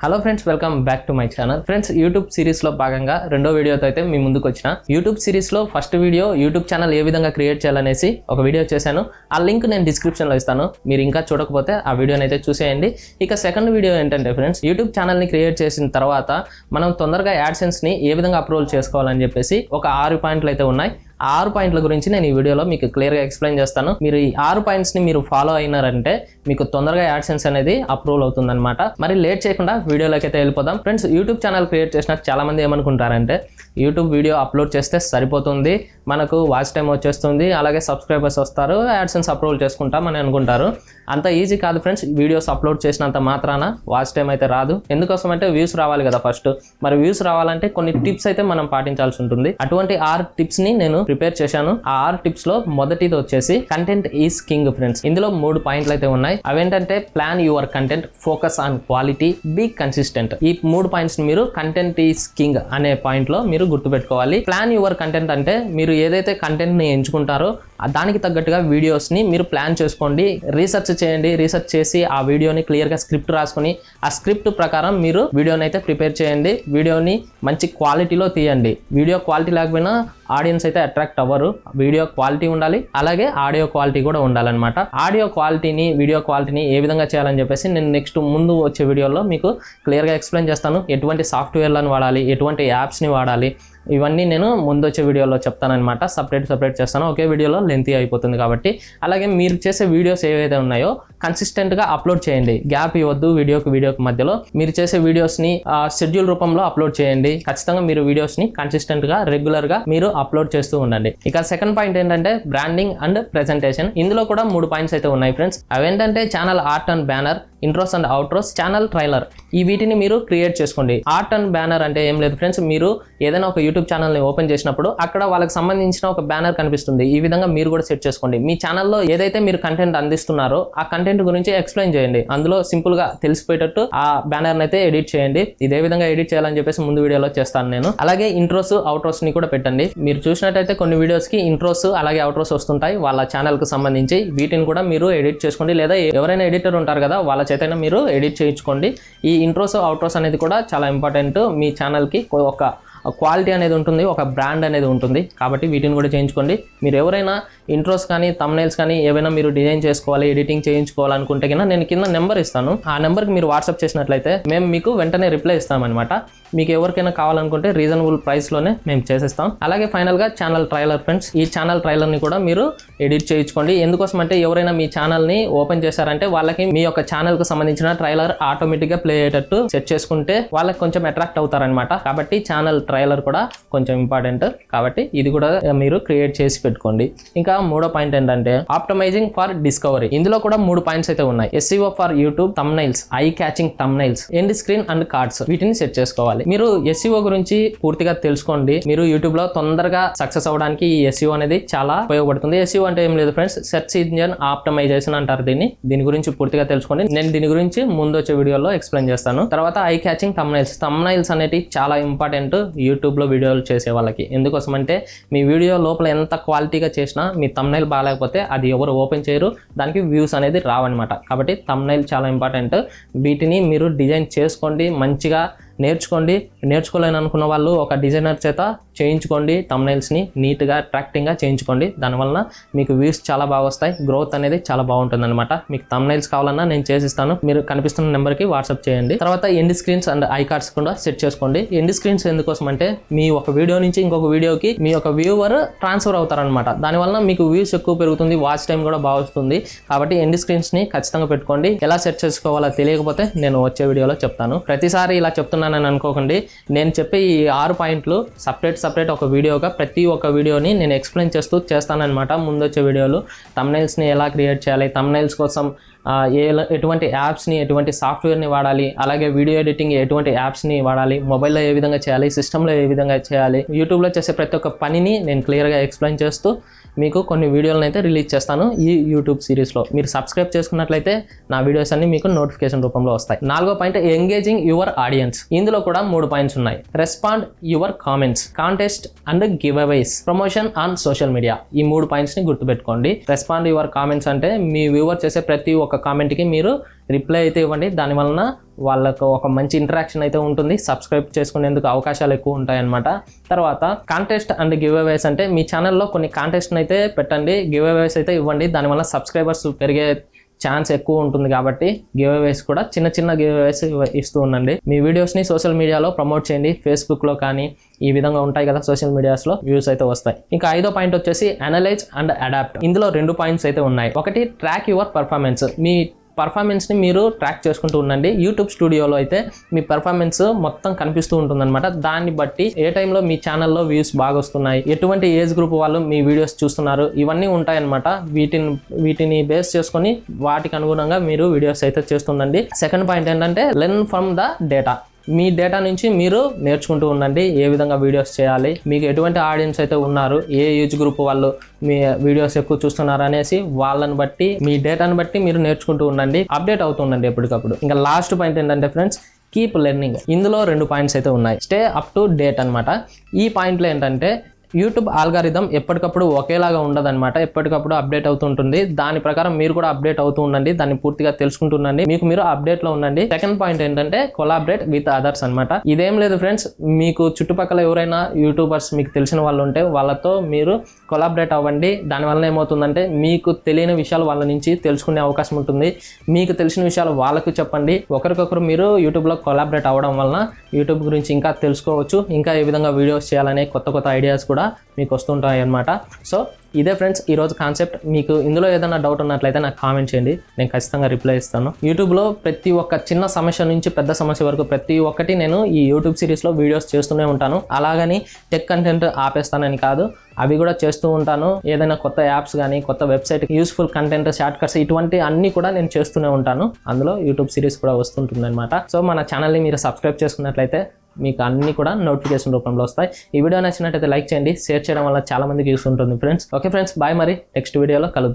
Hello friends welcome back to my channel friends YouTube సిరీస్లో భాగంగా రెండో వీడియోతో అయితే మీ ముందుకు వచ్చిన. యూట్యూబ్ సిరీస్లో ఫస్ట్ వీడియో యూట్యూబ్ ఛానల్ ఏ విధంగా క్రియేట్ చేయాలనేసి ఒక వీడియో చేశాను. ఆ లింక్ నేను డిస్క్రిప్షన్లో ఇస్తాను. మీరు ఇంకా చూడకపోతే ఆ వీడియోని అయితే చూసేయండి. ఇక సెకండ్ వీడియో ఏంటంటే ఫ్రెండ్స్ యూట్యూబ్ ఛానల్ని క్రియేట్ చేసిన తర్వాత మనం తొందరగా యాడ్సెన్స్ని ఏ విధంగా అప్రూవల్ చేసుకోవాలని చెప్పేసి ఒక ఆరు పాయింట్లు అయితే ఉన్నాయి. ఆరు పాయింట్ల గురించి నేను ఈ వీడియోలో మీకు క్లియర్గా ఎక్స్ప్లెయిన్ చేస్తాను. మీరు ఈ ఆరు పాయింట్స్ని మీరు ఫాలో అయినారంటే మీకు తొందరగా యాడ్సెన్స్ అనేది అప్రూవల్ అవుతుందన్నమాట. మరి లేట్ చేయకుండా వీడియోలోకి అయితే వెళ్ళిపోదాం. ఫ్రెండ్స్ యూట్యూబ్ ఛానల్ క్రియేట్ చేసిన చాలా మంది ఏమనుకుంటారంటే యూట్యూబ్ వీడియో అప్లోడ్ చేస్తే సరిపోతుంది. మనకు వాచ్ టైం వచ్చేస్తుంది. అలాగే సబ్స్క్రైబర్స్ వస్తారు. యాడ్సెన్స్ అప్రూవల్ చేసుకుంటాం అని అనుకుంటారు. అంత ఈజీ కాదు ఫ్రెండ్స్. వీడియోస్ అప్లోడ్ చేసినంత మాత్రాన వాచ్ టైం అయితే రాదు. ఎందుకోసం అంటే వ్యూస్ రావాలి కదా ఫస్ట్. మరి వ్యూస్ రావాలంటే కొన్ని టిప్స్ అయితే మనం పాటించాల్సి ఉంటుంది. అటువంటి ఆరు టిప్స్ని నేను ప్రిపేర్ చేశాను. ఆ ఆరు టిప్స్లో మొదటిది వచ్చేసి కంటెంట్ ఈస్ కింగ్ ఫ్రెండ్స్. ఇందులో మూడు పాయింట్లు అయితే ఉన్నాయి. అవేంటంటే plan your content focus on quality be consistent. ఈ మూడు పాయింట్స్ మీరు కంటెంట్ ఈస్ కింగ్ అనే పాయింట్లో మీరు గుర్తుపెట్టుకోవాలి. ప్లాన్ యువర్ కంటెంట్ అంటే మీరు ఏదైతే కంటెంట్ని ఎంచుకుంటారో దానికి తగ్గట్టుగా వీడియోస్ని మీరు ప్లాన్ చేసుకోండి. రీసెర్చ్ చేయండి. రీసెర్చ్ చేసి ఆ వీడియోని క్లియర్గా స్క్రిప్ట్ రాసుకొని ఆ స్క్రిప్ట్ ప్రకారం మీరు వీడియోని అయితే ప్రిపేర్ చేయండి. వీడియోని మంచి క్వాలిటీలో తీయండి. వీడియో క్వాలిటీ లేకపోయినా ఆడియన్స్ అయితే అట్రాక్ట్ అవ్వరు. వీడియో క్వాలిటీ ఉండాలి. అలాగే ఆడియో క్వాలిటీ కూడా ఉండాలన్నమాట. ఆడియో క్వాలిటీని వీడియో క్వాలిటీని ఏ విధంగా చేయాలని చెప్పేసి నేను నెక్స్ట్ ముందు వచ్చే వీడియోలో మీకు క్లియర్గా ఎక్స్ప్లెయిన్ చేస్తాను. ఎటువంటి సాఫ్ట్వేర్లను వాడాలి? ఎటువంటి యాప్స్ని వాడాలి? ఇవన్నీ నేను ముందు వచ్చే వీడియోలో చెప్తానమాట సపరేట్ సపరేట్ చేస్తాను. ఒకే వీడియోలో లెంతీ అయిపోతుంది కాబట్టి. అలాగే మీరు చేసే వీడియోస్ ఏవైతే ఉన్నాయో కన్సిస్టెంట్గా అప్లోడ్ చేయండి. గ్యాప్ ఇవ్వద్దు వీడియోకి వీడియోకి మధ్యలో. మీరు చేసే వీడియోస్ని షెడ్యూల్ రూపంలో అప్లోడ్ చేయండి. ఖచ్చితంగా మీరు వీడియోస్ని కన్సిస్టెంట్గా రెగ్యులర్గా మీరు అప్లోడ్ చేస్తూ ఉండండి. ఇక సెకండ్ పాయింట్ ఏంటంటే బ్రాండింగ్ అండ్ ప్రెజెంటేషన్ ఇందులో కూడా మూడు పాయింట్స్ అయితే ఉన్నాయి ఫ్రెండ్స్ అవేంటంటే channel art and banner intros and outros channel trailer ఈ వీటిని మీరు క్రియేట్ చేసుకోండి. ఆర్ట్ అండ్ బ్యానర్ అంటే ఏం లేదు ఫ్రెండ్స్ మీరు ఏదైనా ఒక యూట్యూబ్ ఛానల్ని ఓపెన్ చేసినప్పుడు అక్కడ వాళ్ళకి సంబంధించిన ఒక బ్యానర్ కనిపిస్తుంది. ఈ విధంగా మీరు కూడా సెట్ చేసుకోండి. మీ ఛానల్లో ఏదైతే మీరు కంటెంట్ అందిస్తున్నారో ఆ కంటెంట్ గురించి ఎక్స్ప్లెయిన్ చేయండి. అందులో సింపుల్గా తెలిసిపోయేటట్టు ఆ బ్యానర్ని అయితే ఎడిట్ చేయండి. ఇదే విధంగా ఎడిట్ చేయాలని చెప్పేసి ముందు వీడియోలో చేస్తాను నేను. అలాగే ఇంట్రోస్ అవుట్రోస్ని కూడా పెట్టండి. మీరు చూసినట్టయితే కొన్ని వీడియోస్కి ఇంట్రోస్ అలాగే అవుట్రోస్ వస్తుంటాయి. వాళ్ళ ఛానల్కి సంబంధించి వీటిని కూడా మీరు ఎడిట్ చేసుకోండి. లేదా ఎవరైనా ఎడిటర్ ఉంటారు కదా వాళ్ళ చేతైనా మీరు ఎడిట్ చేయించుకోండి. ఈ ఇంట్రోస్ అవుట్రోస్ అనేది కూడా చాలా ఇంపార్టెంట్ మీ ఛానల్కి ఒక క్వాలిటీ అనేది ఉంటుంది ఒక బ్రాండ్ అనేది ఉంటుంది. కాబట్టి వీటిని కూడా చేయించుకోండి. మీరు ఎవరైనా ఇంట్రోస్ కానీ తమ్నైల్స్ కానీ ఏవైనా మీరు డిజైన్ చేసుకోవాలి ఎడిటింగ్ చేయించుకోవాలనుకుంటే కన్నా నేను కింద నెంబర్ ఇస్తాను. ఆ నెంబర్కి మీరు వాట్సాప్ చేసినట్లయితే మేము మీకు వెంటనే రిప్లై ఇస్తామన్నమాట. మీకు ఎవరికైనా కావాలనుకుంటే రీజనబుల్ ప్రైస్లోనే మేము చేసేస్తాం. అలాగే ఫైనల్గా ఛానల్ ట్రైలర్ ఫ్రెండ్స్ ఈ ఛానల్ ట్రైలర్ని కూడా మీరు ఎడిట్ చేయించుకోండి. ఎందుకోసం అంటే ఎవరైనా మీ ఛానల్ని ఓపెన్ చేశారంటే వాళ్ళకి మీ యొక్క ఛానల్కి సంబంధించిన ట్రైలర్ ఆటోమేటిక్గా ప్లే అయ్యేటట్టు సెట్ చేసుకుంటే వాళ్ళకి కొంచెం అట్రాక్ట్ అవుతారనమాట కాబట్టి ఛానల్ ట్రైలర్ కూడా కొంచెం ఇంపార్టెంట్ కాబట్టి ఇది కూడా మీరు క్రియేట్ చేసి పెట్టుకోండి. ఇంకా మూడో పాయింట్ ఏంటంటే ఆప్టమైజింగ్ ఫర్ డిస్కవరీ ఇందులో కూడా మూడు పాయింట్స్ అయితే ఉన్నాయి. SEO for YouTube thumbnails eye catching thumbnails end screen and cards వీటిని సెట్ చేసుకోవాలి. మీరు ఎస్సీఓ గురించి పూర్తిగా తెలుసుకోండి. మీరు యూట్యూబ్లో తొందరగా సక్సెస్ అవడానికి ఈ ఎస్సీఓ అనేది చాలా ఉపయోగపడుతుంది. ఎస్సీఓ అంటే ఏం లేదు ఫ్రెండ్స్ సెర్చ్ ఇంజన్ ఆప్టమైజేషన్ అంటారు దీన్ని. దీని గురించి పూర్తిగా తెలుసుకోండి. నేను దీని గురించి ముందు వచ్చే వీడియోలో ఎక్స్ప్లెయిన్ చేస్తాను. తర్వాత ఐ క్యాచింగ్ తమ్నైల్స్. తమ్నైల్స్ అనేవి చాలా ఇంపార్టెంట్ యూట్యూబ్లో వీడియోలు చేసే వాళ్ళకి. ఎందుకోసం అంటే మీ వీడియో లోపల ఎంత క్వాలిటీగా చేసినా మీ తమ్నైల్ బాగాలేకపోతే అది ఎవరు ఓపెన్ చేయరు. దానికి వ్యూస్ అనేది రావన్నమాట. కాబట్టి తమ్నైల్ చాలా ఇంపార్టెంట్. వీటిని మీరు డిజైన్ చేసుకోండి. మంచిగా నేర్చుకోండి. నేర్చుకోలేని అనుకున్న వాళ్ళు ఒక డిజైనర్ చేత చేయించుకోండి. తమ్నైల్స్ని నీట్గా అట్రాక్టింగ్గా చేయించుకోండి. దానివల్ల మీకు వ్యూస్ చాలా బాగా వస్తాయి. గ్రోత్ అనేది చాలా బాగుంటుంది అనమాట మీకు తమ్నైల్స్ కావాలన్నా నేను చేసిస్తాను. మీరు కనిపిస్తున్న నెంబర్కి వాట్సాప్ చేయండి. తర్వాత end screens and I cards కూడా సెట్ చేసుకోండి. ఎండ్ స్క్రీన్స్ ఎందుకోసం అంటే మీ ఒక వీడియో నుంచి ఇంకొక వీడియోకి మీ ఒక వ్యూవర్ ట్రాన్స్ఫర్ అవుతారనమాట దానివల్ల మీకు వ్యూస్ ఎక్కువ పెరుగుతుంది. వాచ్ టైం కూడా బాగా వస్తుంది. కాబట్టి ఎండ్ స్క్రీన్స్ని ఖచ్చితంగా పెట్టుకోండి. ఎలా సెట్ చేసుకోవాలో తెలియకపోతే నేను వచ్చే వీడియోలో చెప్తాను. ప్రతిసారి ఇలా చెప్తున్నాను చెప్తున్నానని అనుకోకండి. నేను చెప్పే ఈ ఆరు పాయింట్లు సపరేట్ సపరేట్ ఒక వీడియోగా ప్రతి ఒక్క వీడియోని నేను ఎక్స్ప్లెయిన్ చేస్తూ చేస్తానన్నమాట ముందు వచ్చే వీడియోలు తమ్నైల్స్ని ఎలా క్రియేట్ చేయాలి? తమ్నైల్స్ కోసం ఏ ఎటువంటి యాప్స్ని ఎటువంటి సాఫ్ట్వేర్ని వాడాలి? అలాగే వీడియో ఎడిటింగ్ ఎటువంటి యాప్స్ని వాడాలి? మొబైల్లో ఏ విధంగా చేయాలి? సిస్టంలో ఏ విధంగా చేయాలి? యూట్యూబ్లో చేసే ప్రతి ఒక్క పనిని నేను క్లియర్గా ఎక్స్ప్లెయిన్ చేస్తూ మీకు కొన్ని వీడియోలను అయితే రిలీజ్ చేస్తాను ఈ యూట్యూబ్ సిరీస్లో. మీరు సబ్స్క్రైబ్ చేసుకున్నట్లయితే నా వీడియోస్ అన్ని మీకు నోటిఫికేషన్ రూపంలో వస్తాయి. నాలుగో పాయింట్ ఎంగేజింగ్ యువర్ ఆడియన్స్ ఇందులో కూడా మూడు పాయింట్స్ ఉన్నాయి. Respond your comments contest and giveaways promotion on social media ఈ మూడు పాయింట్స్ని గుర్తుపెట్టుకోండి. రెస్పాండ్ యువర్ కామెంట్స్ అంటే మీ వ్యూవర్ చేసే ప్రతి ఒక్క కామెంట్కి మీరు రిప్లై అయితే ఇవ్వండి. దాని వలన వాళ్ళకు ఒక మంచి ఇంటరాక్షన్ అయితే ఉంటుంది. సబ్స్క్రైబ్ చేసుకునేందుకు అవకాశాలు ఎక్కువ ఉంటాయన్నమాట. తర్వాత కాంటెస్ట్ అండ్ గివ్ అవేస్ అంటే మీ ఛానల్లో కొన్ని కాంటెస్ట్ని అయితే పెట్టండి. గివ్ అవేస్ అయితే ఇవ్వండి. దానివల్ల సబ్స్క్రైబర్స్ పెరిగే ఛాన్స్ ఎక్కువ ఉంటుంది కాబట్టి గివ్ అవేస్ కూడా చిన్న చిన్న గివ్ అవేస్ ఇస్తూ ఉండండి. మీ వీడియోస్ని సోషల్ మీడియాలో ప్రమోట్ చేయండి. ఫేస్బుక్లో కానీ ఈ విధంగా ఉంటాయి కదా సోషల్ మీడియాస్లో వ్యూస్ అయితే వస్తాయి. ఇంకా ఐదో పాయింట్ వచ్చేసి అనలైజ్ అండ్ అడాప్ట్ ఇందులో రెండు పాయింట్స్ అయితే ఉన్నాయి. ఒకటి ట్రాక్ యువర్ పర్ఫార్మెన్స్ మీ పర్ఫార్మెన్స్ని మీరు ట్రాక్ చేసుకుంటూ ఉండండి. యూట్యూబ్ స్టూడియోలో అయితే మీ పర్ఫార్మెన్స్ మొత్తం కనిపిస్తూ ఉంటుందన్నమాట. దాన్ని బట్టి ఏ టైంలో మీ ఛానల్లో వ్యూస్ బాగా వస్తున్నాయి ఎటువంటి ఏజ్ గ్రూప్ వాళ్ళు మీ వీడియోస్ చూస్తున్నారు ఇవన్నీ ఉంటాయన్నమాట. వీటిని వీటిని బేస్ చేసుకొని వాటికి అనుగుణంగా మీరు వీడియోస్ అయితే చేస్తుండండి సెకండ్ పాయింట్ ఏంటంటే లెర్న్ ఫ్రమ్ ద డేటా మీ డేటా నుంచి మీరు నేర్చుకుంటూ ఉండండి. ఏ విధంగా వీడియోస్ చేయాలి మీకు ఎటువంటి ఆడియన్స్ అయితే ఉన్నారు ఏ ఏజ్ గ్రూప్ వాళ్ళు మీ వీడియోస్ ఎక్కువ చూస్తున్నారు అనేసి వాళ్ళని బట్టి మీ డేటాని బట్టి మీరు నేర్చుకుంటూ ఉండండి. అప్డేట్ అవుతుండండి ఎప్పటికప్పుడు. ఇంకా లాస్ట్ పాయింట్ ఏంటంటే ఫ్రెండ్స్ కీప్ లెర్నింగ్ ఇందులో రెండు పాయింట్స్ అయితే ఉన్నాయి. స్టే అప్ టు డేట్ అనమాట ఈ పాయింట్లో ఏంటంటే యూట్యూబ్ ఆల్గారిథం ఎప్పటికప్పుడు ఒకేలాగా ఉండదన్నమాట. ఎప్పటికప్పుడు అప్డేట్ అవుతుంటుంది దాని ప్రకారం మీరు కూడా అప్డేట్ అవుతూ ఉండండి. దాన్ని పూర్తిగా తెలుసుకుంటుండండి మీకు మీరు అప్డేట్లో ఉండండి. సెకండ్ పాయింట్ ఏంటంటే కొలాబరేట్ విత్ అదర్స్ అనమాట ఇదేం లేదు ఫ్రెండ్స్ మీకు చుట్టుపక్కల ఎవరైనా యూట్యూబర్స్ మీకు తెలిసిన వాళ్ళు ఉంటే వాళ్ళతో మీరు కొలాబరేట్ అవ్వండి. దానివల్ల ఏమవుతుందంటే మీకు తెలియని విషయాలు వాళ్ళ నుంచి తెలుసుకునే అవకాశం ఉంటుంది. మీకు తెలిసిన విషయాలు వాళ్ళకు చెప్పండి. ఒకరికొకరు మీరు యూట్యూబ్లో కొలాబరేట్ అవ్వడం వలన యూట్యూబ్ గురించి ఇంకా తెలుసుకోవచ్చు. ఇంకా ఏ విధంగా వీడియోస్ చేయాలనే కొత్త కొత్త ఐడియాస్ కూడా మీకు వస్తుంటాయి అన్నమాట సో ఇదే ఫ్రెండ్స్ ఈరోజు కాన్సెప్ట్ మీకు ఇందులో ఏదైనా డౌట్ ఉన్నట్లయితే నాకు కామెంట్ చేయండి. నేను ఖచ్చితంగా రిప్లై ఇస్తాను. యూట్యూబ్లో ప్రతి ఒక్క చిన్న సమస్య నుంచి పెద్ద సమస్య వరకు ప్రతి ఒక్కటి నేను ఈ యూట్యూబ్ సిరీస్లో వీడియోస్ చేస్తూనే ఉంటాను. అలాగని టెక్ కంటెంట్ ఆపేస్తానని కాదు అవి కూడా చేస్తూ ఉంటాను. ఏదైనా కొత్త యాప్స్ కానీ కొత్త website useful content short cuts ఇటువంటి అన్ని కూడా నేను చేస్తూనే ఉంటాను. అందులో యూట్యూబ్ సిరీస్ కూడా వస్తుంటుంది అనమాట సో మన ఛానల్ని మీరు సబ్స్క్రైబ్ చేసుకున్నట్లయితే మీకు అన్ని కూడా నోటిఫికేషన్ రూపంలో వస్తాయి. ఈ వీడియో నచ్చినట్టయితే లైక్ చేయండి. షేర్ చేయడం వల్ల చాలా మందికి యూస్ ఉంటుంది friends okay okay friends bye మరి. నెక్స్ట్ వీడియోలో కలుద్దాం.